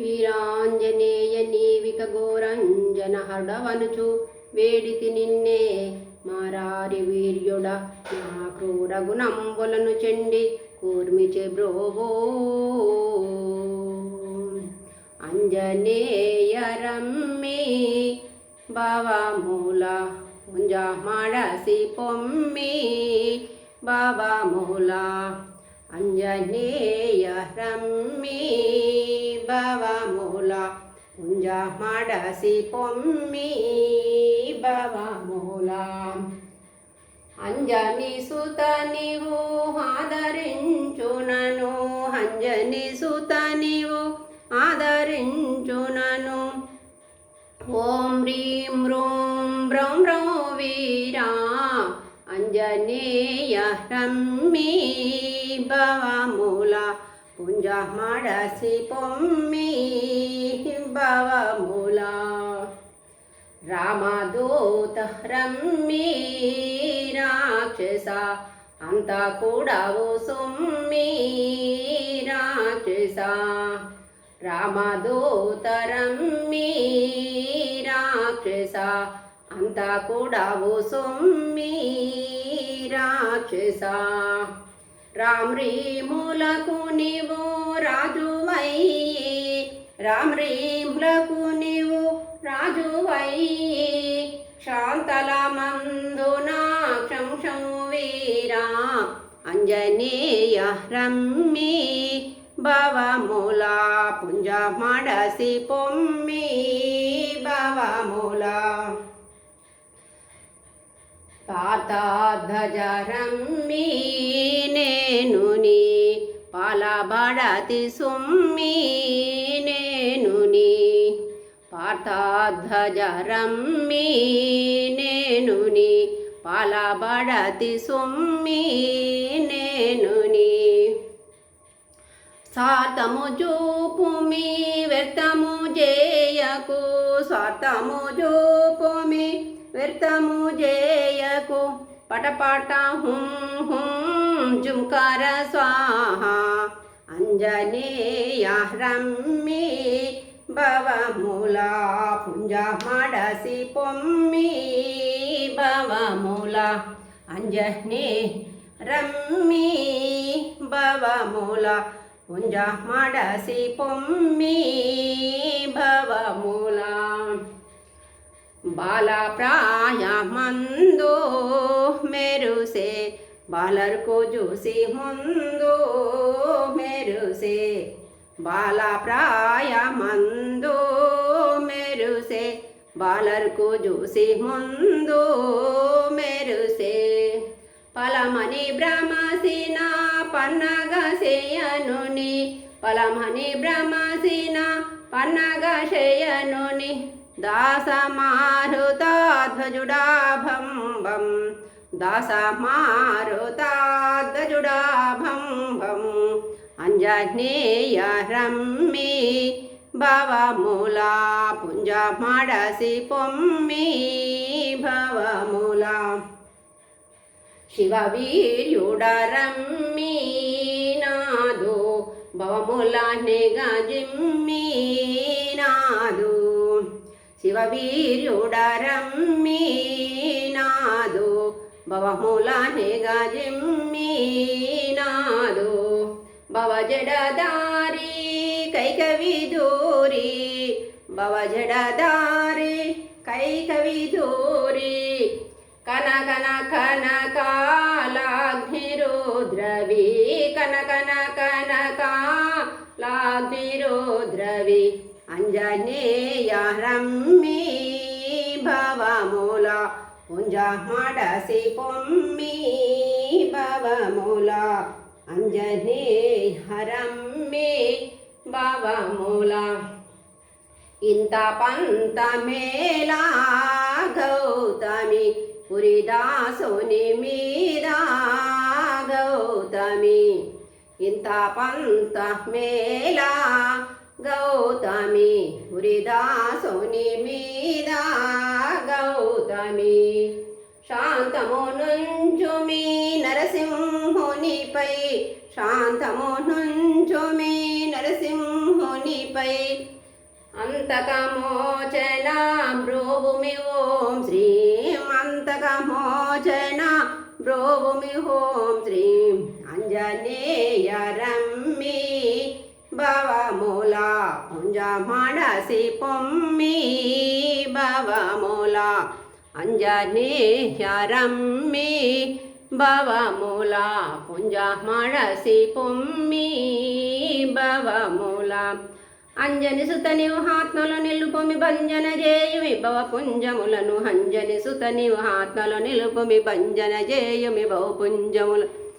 వీరాంజనేయ నీవిక ఘోరంజన హడవనుచు వేడితి నిన్నే మారారి వీర్యుడ నా క్రూర గుణంబులను చెండి కూర్మిచే బ్రోవో. అంజనేయ రమ్మి బావమూల ముంజ మాడసి పొమ్మి బావమూల అంజనేయ రమ్మి. బావమూల ముంజ మాడసి పొమ్మి బావమూల అంజని సుత నీవు ఆదరించునను అంజని సుత నీవు ఆదరించునను. ఓం హ్రీం హ్రూం బ్రౌం బ్రౌ వీరా అంజనేయ రమ్మి భవమూల పుంజ మడసి పొమ్మి భవమూల రామదూత రమ్మి రాక్షస అంత కూడావు సుమ్మి రాక్షస. రామదూత రమ్మి రాక్షస అంత కూడావు సుమ్మి రాక్షస. రామ్రీములకు నీవు రాజువయ్యి రామ్రీములకు నీవు రాజువై శాంతల మందున వీరా. అంజనేయ రమ్మి భవమూల పుంజ మడసి పొమ్మి భవమూల. పాతాధ్వజ రమ్మి నేను నీ పార్థాధ్వజరమ్మి నేను నీ పాలబడతి సుమ్మి నేను నీ. స్వార్థము చూపుమి వ్యర్థము చేయకు స్వార్థము చూపుమి వ్యర్థము చేయకు పటపట హుం హుం జుంకార స్వాహా అంజనేయ రమ్మి భవమూల పుంజ మడసి పొమ్మి భవమూల అంజనే రమ్మి భవమూల పుంజ మడసి పొమ్మి భవమూల బాల ప్రాయ మందు మెరుసే బాలర్కు చూసి ముందు మెరుసే బాల ప్రాయ మందు మెరుసే. బాలర్ చూసి ముందు మెరుసే పలమని భ్రమసిన పన్నగ చేయనుని పలమని భ్రమసిన పన్నగ చేయనుని దాసమారుతాధ్వజుడా భం అంజనేయ రమ్మి భవమూల పుంజ మడసి పొమ్మి భవమూల. శివ వీర్యుడరమ్మి నాదు భవముల నిగజిమ్మి నాదు. శివ వీర్యుడరమ్మి నాదు భవముల నెగజిమ్మి నాదు భవ జడదారి కైకవిధూరి భవ జడదారి కైకవిధూరి కన కన కన కాలాగ్నిరుద్రవి కన అంజనేయ రమ్మి భవమూల పుంజ మడసి పొమ్మి భవమూల. అంజనేయ రమ్మి భవమూల ఇంత పంత మేళా గౌతమి పురిదాసుని మీద గౌతమి. ఇంత పంత మేళా గౌతమి పురిదాసుని మీద. గౌతమి శాంతము నుంచు మీ నరసింహునిపై. శాంతము నుంచు మీ నరసింహుని అంతకమోచన బ్రోభుమి ఓం శ్రీం. అంతకమోచన బ్రోభుమి ఓం శ్రీం. అంజనే పుంజమడసి పొమ్మి భవమూల అంజనేయ రమ్మి పుంజ పుంజమడసి పొమ్మి భవమూల. అంజని సుతని ఆత్మలో నిలుపుమి భంజన చేయుమి భవ పుంజములను అంజని సుతని ఆత్మలో నిలుపుమి భంజన చేయుమి భవ పుంజములు.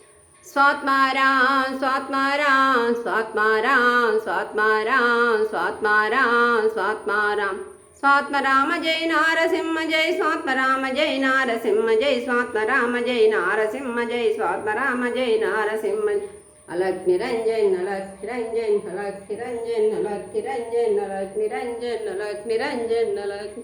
स्वात्मारां स्वात्मारां स्वात्मारां स्वात्मारां स्वात्मारां स्वात्मारां स्वात्मराम जय नारसिंह जय स्वात्मराम जय नारसिंह जय स्वात्मराम जय नारसिंह जय स्वात्मराम जय नारसिंह अलग निरंजन अलग निरंजन अलग निरंजन अलग निरंजन अलग निरंजन अलग निरंजन अलग